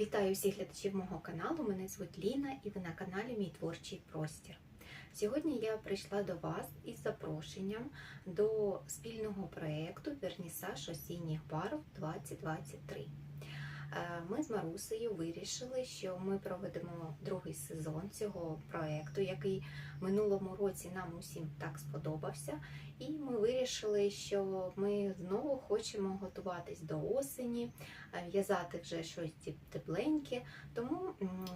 Вітаю всіх глядачів мого каналу. Мене звуть Ліна і ви на каналі Мій творчий простір. Сьогодні я прийшла до вас із запрошенням до спільного проєкту Вернісаж осінніх барв 2023. Е, Ми з Марусею вирішили, що ми проведемо другий сезон цього проєкту, який минулому році нам усім так сподобався. І ми вирішили, що ми знову хочемо готуватись до осені, е, в'язати вже щось тепленьке, тому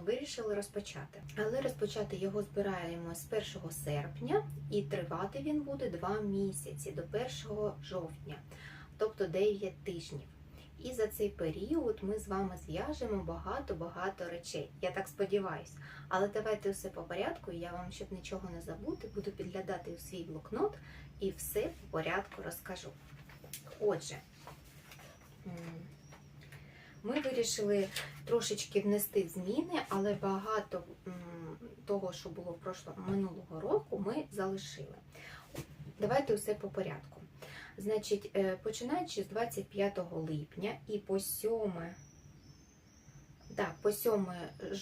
вирішили розпочати. Але розпочати його збираємо з 1 серпня і тривати він буде 2 місяці до 1 жовтня, тобто 9 тижнів. І за цей період ми з вами зв'яжемо багато-багато речей. Я так сподіваюся. Але давайте все по порядку. і Я вам, щоб нічого не забути, буду підглядати у свій блокнот і все по порядку розкажу. Отже, ми вирішили трошечки внести зміни, але багато того, що було минулого року, ми залишили. Давайте усе по порядку. Значить, е, починаючи з 25 липня і по 7, так, по 7 е,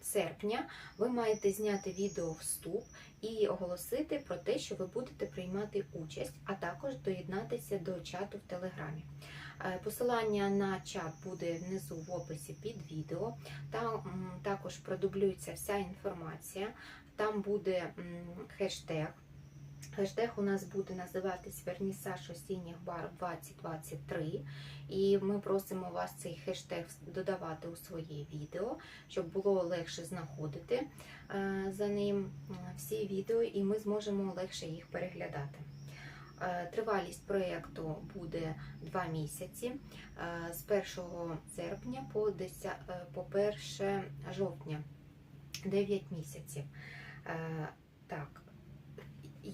серпня ви маєте зняти відео вступ і оголосити про те, що ви будете приймати участь, а також доєднатися до чату в Телеграмі. Е, Посилання на чат буде внизу в описі під відео. Там також продублюється вся інформація. Там буде хештег. Хештег у нас буде називатись Вернісаж осінніх бар 2023. І ми просимо вас цей хештег додавати у своє відео, щоб було легше знаходити е, за ним е, всі відео, і ми зможемо легше їх переглядати. Е, Тривалість проєкту буде 2 місяці з 1 серпня по 10, е, по 1 жовтня 9 місяців. Так,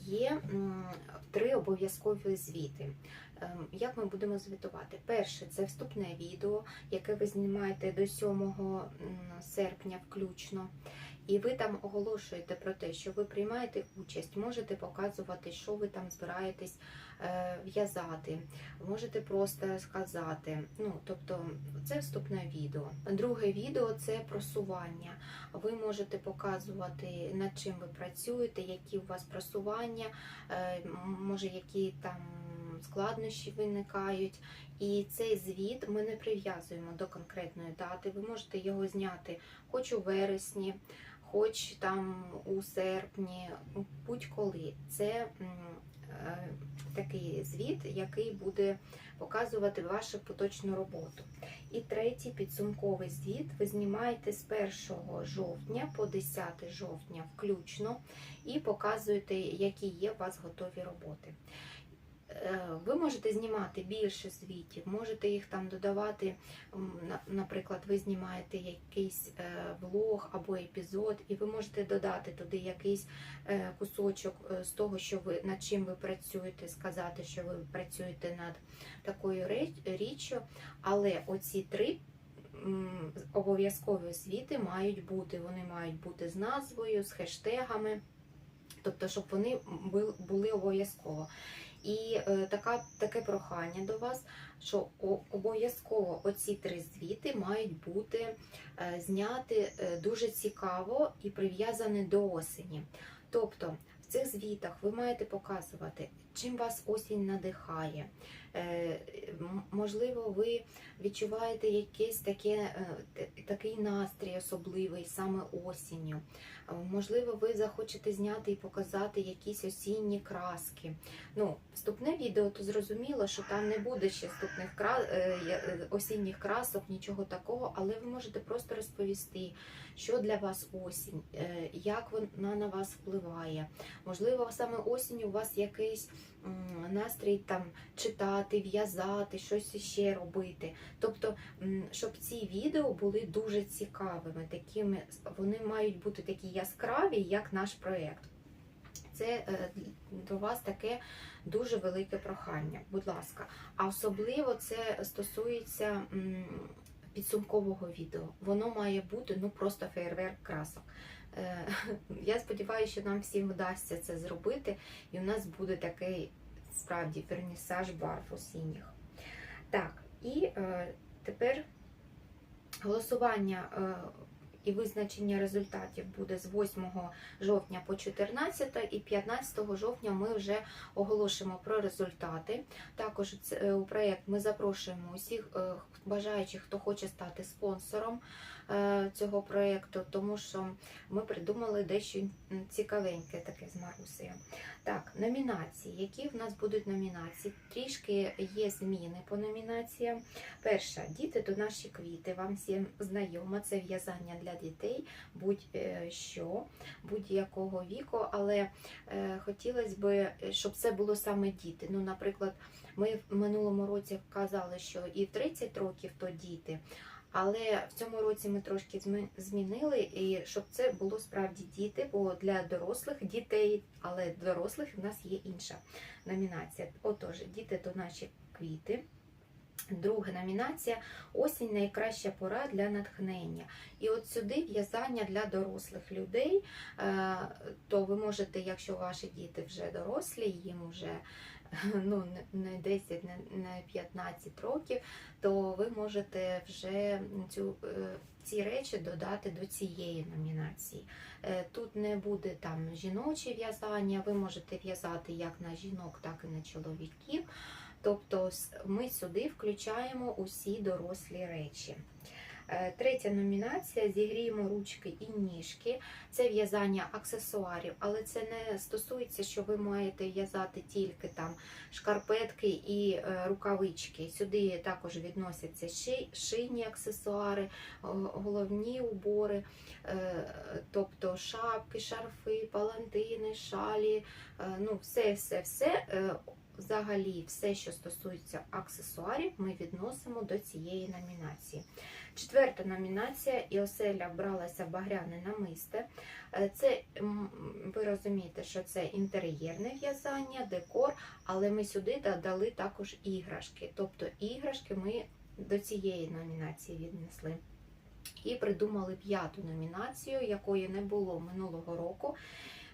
є три обов'язкові звіти. Ем, Як ми будемо звітувати? Перше це вступне відео, яке ви знімаєте до 7 серпня включно. І ви там оголошуєте про те, що ви приймаєте участь, можете показувати, що ви там збираєтесь в'язати, можете просто сказати. Ну, тобто, це вступне відео. Друге відео це просування. Ви можете показувати, над чим ви працюєте, які у вас просування, е, може, які там складнощі виникають. І цей звіт ми не прив'язуємо до конкретної дати. Ви можете його зняти хоч у вересні, хоч там у серпні, будь-коли. Це е, такий звіт, який буде показувати вашу поточну роботу. І третій підсумковий звіт ви знімаєте з 1 жовтня по 10 жовтня включно і показуєте, які є у вас готові роботи. Е, Ви можете знімати більше звітів, можете їх там додавати. Наприклад, ви знімаєте якийсь е, влог або епізод, і ви можете додати туди якийсь е, кусочок з того, що ви над чим ви працюєте, сказати, що ви працюєте над такою річчю. Але оці три обов'язкові освіти мають бути. Вони мають бути з назвою, з хештегами, тобто, щоб вони були обов'язково. І е, така, таке прохання до вас, що обов'язково оці три звіти мають бути е, зняти е, дуже цікаво і прив'язані до осені. Тобто в цих звітах ви маєте показувати, чим вас осінь надихає. Е, Можливо, ви відчуваєте якийсь таке, е, такий настрій особливий саме осінню. Е, Можливо, ви захочете зняти і показати якісь осінні краски. Ну, вступне відео, то зрозуміло, що там не буде ще вступних кра... я- е, осінніх красок, нічого такого, але ви можете просто розповісти, що для вас осінь, як вона на вас впливає. Можливо, саме осінь у вас якийсь настрій там читати, в'язати, щось ще робити. Тобто, щоб ці відео були дуже цікавими, такими вони мають бути такі яскраві, як наш проєкт. Це е, до вас таке дуже велике прохання, будь ласка. А особливо це стосується підсумкового відео. Воно має бути ну просто фейерверк красок. Е, Я сподіваюся, що нам всім вдасться це зробити, і у нас буде такий справді вернісаж барв осінніх. Так, і е, тепер Голосування е, і визначення результатів буде з 8 жовтня по 14 і 15 жовтня ми вже оголошимо про результати. Також е, у проєкт ми запрошуємо усіх е, бажаючих, хто хоче стати спонсором е, цього проєкту, тому що ми придумали дещо цікавеньке таке з Марусею. Так, номінації. Які в нас будуть номінації? Трішки є зміни по номінаціям. Перша діти то наші квіти. Вам всім знайомо. Це в'язання для дітей, будь-що, будь-якого віку, але е, хотілося б, щоб це було саме діти. Ну, наприклад, ми в минулому році казали, що і в 30 років то діти. Але в цьому році ми трошки змінили, і щоб це було справді діти, бо для дорослих дітей, але дорослих в нас є інша номінація. Отож, діти то наші квіти. Друга номінація осінь найкраща пора для натхнення. І от сюди в'язання для дорослих людей. Е, То ви можете, якщо ваші діти вже дорослі, їм вже ну, не- не 10, не не 15 років, то ви можете вже цю, е, ці речі додати до цієї номінації. Е, Тут не буде там жіноче в'язання, ви можете в'язати як на жінок, так і на чоловіків. Тобто ми сюди включаємо усі дорослі речі. Е, Третя номінація зігріємо ручки і ніжки. Це в'язання аксесуарів, але це не стосується, що ви маєте в'язати тільки там шкарпетки і е, рукавички. Сюди також відносяться шийні аксесуари, головні убори, е, тобто шапки, шарфи, палантини, шалі, ну все, все, все. Взагалі, все, що стосується аксесуарів, ми відносимо до цієї номінації. Четверта номінація і оселя бралася багряне намисте. Е, Це ви розумієте, що це інтер'єрне в'язання, декор, але ми сюди додали також іграшки. Тобто іграшки ми до цієї номінації віднесли. І придумали п'яту номінацію, якої не було минулого року.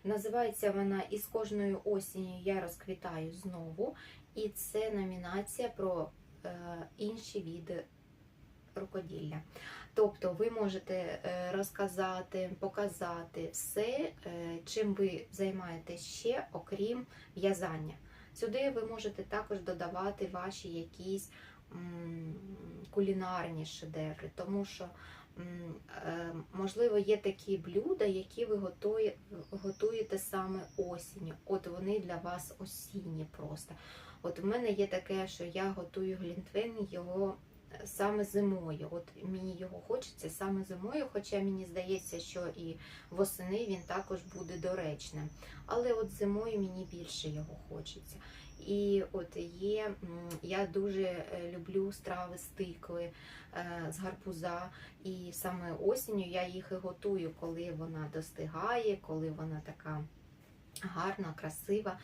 Називається вона Із кожною осінню я розквітаю знову. І це номінація про е, інші види рукоділля. Тобто ви можете е, розказати, показати все, е, чим ви займаєтесь ще, окрім в'язання. Сюди ви можете також додавати ваші якісь кулінарні шедеври, тому що можливо є такі блюда, які ви готуєте саме осінню. От вони для вас осінні просто. От в мене є таке, що я готую глінтвейн, його саме зимою. От мені його хочеться саме зимою, хоча мені здається, що і восени він також буде доречним. Але от зимою мені більше його хочеться. І от є, я дуже е, люблю страви з тикви, е, з гарбуза. І саме осінню я їх і готую, коли вона достигає, коли вона така гарна, красива.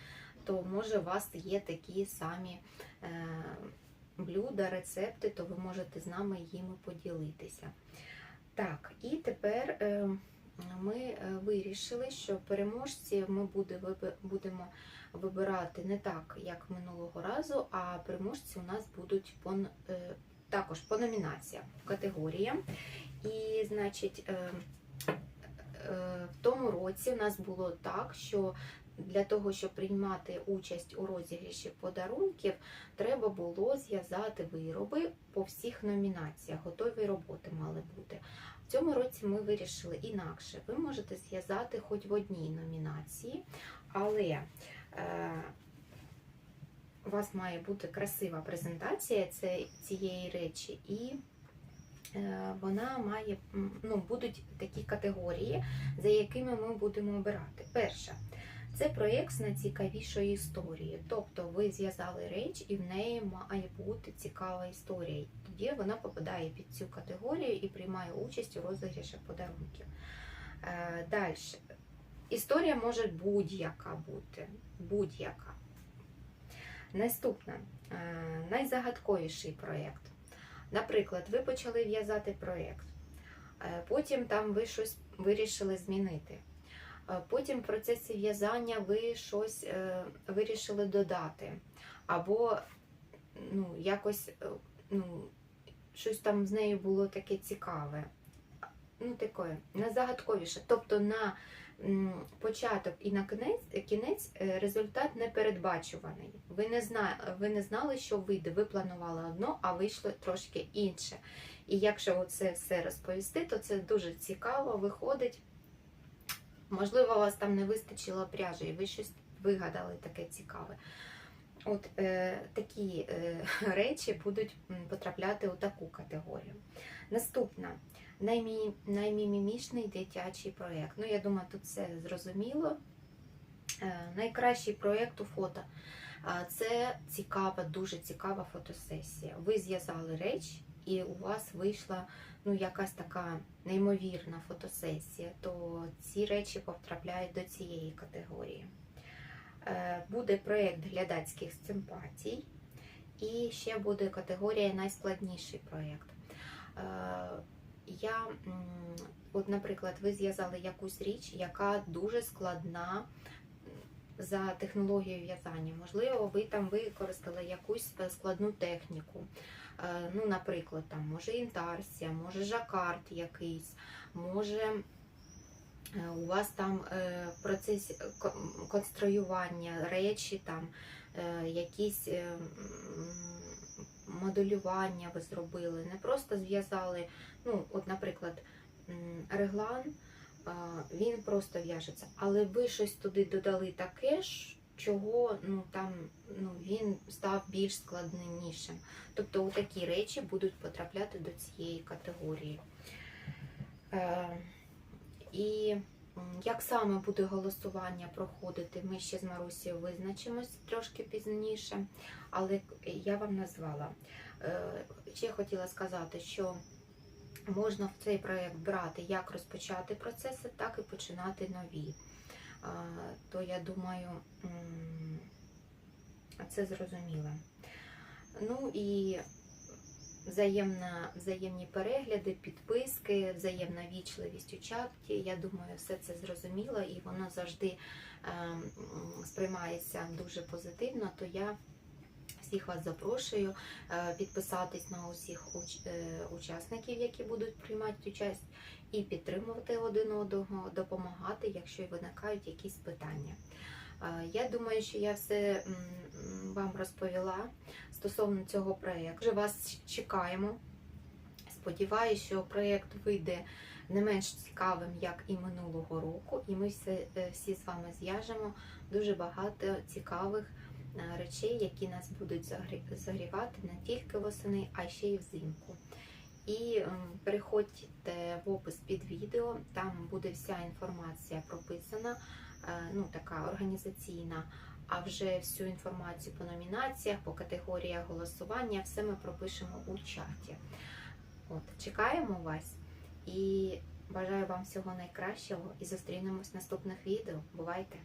То може у вас є такі самі е, блюда, рецепти, то ви можете з нами їми поділитися. Так, і тепер ми вирішили, що переможці ми будемо вибирати не так, як минулого разу, а переможці у нас будуть по, е, також по номінаціям, категоріям. І, значить, е, е, в тому році у нас було так, що для того, щоб приймати участь у розігріші подарунків, треба було зв'язати вироби по всіх номінаціях. Готові роботи мали бути. В цьому році ми вирішили інакше. Ви можете зв'язати хоч в одній номінації, але у вас має бути красива презентація цієї речі, і е, вона має ну, будуть такі категорії, за якими ми будемо обирати. Перша це проєкт з найцікавішою історією. Тобто ви зв'язали реч і в неї має бути цікава історія. Тоді вона попадає під цю категорію і приймає участь у розіграшах подарунків. Е, Далі. Історія може будь-яка бути. Будь-яка. Наступне. Е, Найзагадковіший проєкт. Наприклад, ви почали в'язати проєкт, е, потім там ви щось вирішили змінити. Е, Потім в процесі в'язання ви щось вирішили додати. Або ну, якось ну, щось там з нею було таке цікаве. Ну, таке, на загадковіше. Тобто на початок і на кінець, кінець е, результат непередбачуваний. Ви не, зна, ви не знали, що вийде. Ви планували одно, а вийшло трошки інше. І якщо це все розповісти, то це дуже цікаво виходить. Можливо, у вас там не вистачило пряжі, і ви щось вигадали таке цікаве. От е, такі е, речі будуть потрапляти у таку категорію. Наступна наймі, наймімімішний дитячий проєкт. Ну, я думаю, тут все зрозуміло. Е, найкращий проєкт у фото. Це цікава, дуже цікава фотосесія. Ви зв'язали речі, і у вас вийшла ну, якась така неймовірна фотосесія, то ці речі потрапляють до цієї категорії. Е, Буде проєкт глядацьких симпатій, і ще буде категорія найскладніший проєкт. Е, Я, от, наприклад, ви зв'язали якусь річ, яка дуже складна за технологією в'язання. Можливо, ви там використали якусь е, складну техніку. Ну, наприклад, там може інтарсія, може жакард якийсь, може у вас там е, в процесі конструювання речі, там е, якісь е, моделювання ви зробили. Не просто зв'язали, ну, от, наприклад, реглан, він просто в'яжеться, але ви щось туди додали таке ж. Чого ну там ну він став більш складнішим. Тобто такі речі будуть потрапляти до цієї категорії. Е, і як саме буде голосування проходити, ми ще з Марусією визначимось трошки пізніше, але я вам назвала. Е, Ще хотіла сказати, що можна в цей проєкт брати як розпочати процеси, так і починати нові. То я думаю, це зрозуміло. Ну і взаємна, взаємні перегляди, підписки, взаємна вічливість у чаті. Я думаю, все це зрозуміло і воно завжди ем, сприймається дуже позитивно, то я всіх вас запрошую е, підписатись на усіх е, учасників, які будуть приймати участь, і підтримувати один одного, допомагати, якщо виникають якісь питання. Я думаю, що я все вам розповіла стосовно цього проєкту. Вже вас чекаємо. Сподіваюся, що проєкт вийде не менш цікавим, як і минулого року, і ми все, е, всі з вами зв'яжемо дуже багато цікавих е, речей, які нас будуть загрівати не тільки восени, а ще й взимку. І переходьте в опис під відео, там буде вся інформація прописана, ну така організаційна. А вже всю інформацію по номінаціях, по категоріях голосування, все ми пропишемо у чаті. От, чекаємо вас і бажаю вам всього найкращого і зустрінемось в наступних відео. Бувайте!